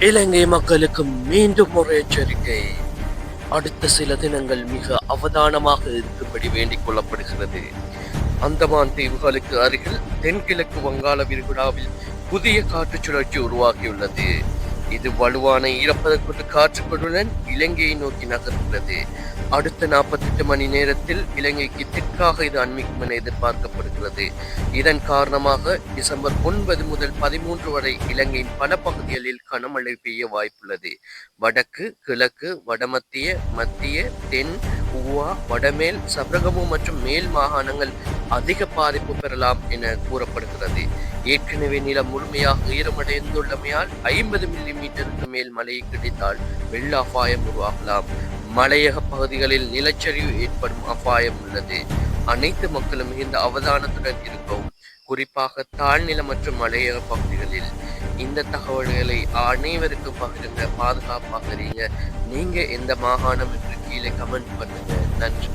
இலங்கை மக்களுக்கு மீண்டும் ஒரு எச்சரிக்கை. அடுத்த சில தினங்கள் மிக அவதானமாக இருக்கும்படி வேண்டிக் கொள்ளப்படுகிறது. அந்தமான் தீவுகளுக்கு அருகில் தென்கிழக்கு வங்காள விரிகுடாவில் புதிய காற்றுச் சுழற்சி உருவாகியுள்ளது. இது வலுவான ஈரப்பதற்கொண்டு காற்றுகளுடன் இலங்கையை நோக்கி நகர்கிறது அடுத்த 48 மணி நேரத்தில் இலங்கைக்கு தெற்காக இது அண்மிக்கும் என எதிர்பார்க்கப்படுகிறது. இதன் காரணமாக டிசம்பர் ஒன்பது முதல் பதிமூன்று வரை இலங்கையின் பல பகுதிகளில் கனமழை பெய்ய வாய்ப்புள்ளது. வடக்கு கிழக்கு வடமத்திய மத்திய தென் ஊவா வடமேல் சபரகமு மற்றும் மேல் மாகாணங்கள் அதிக பாதிப்பு பெறலாம் என கூறப்படுகிறது. ஏற்கனவே நிலம் முழுமையாக ஈரமடைந்துள்ளமையால் ஐம்பது மில்லி மீட்டருக்கு மேல் மழை கிடைத்தால் வெள்ள அபாயம் உருவாகலாம். மலையக பகுதிகளில் நிலச்சரிவு ஏற்படும் அபாயம் உள்ளது. அனைத்து மக்களும் மிகுந்த அவதானத்துடன் இருக்கவும் குறிப்பாக தாழ்நில மற்றும் மலையக பகுதிகளில். இந்த தகவல்களை அனைவருக்கும் பகிருங்க பாதுகாப்பாக நீங்க எந்த மாகாணம் என்று கீழே கமெண்ட் பண்ணுங்க. நன்றி.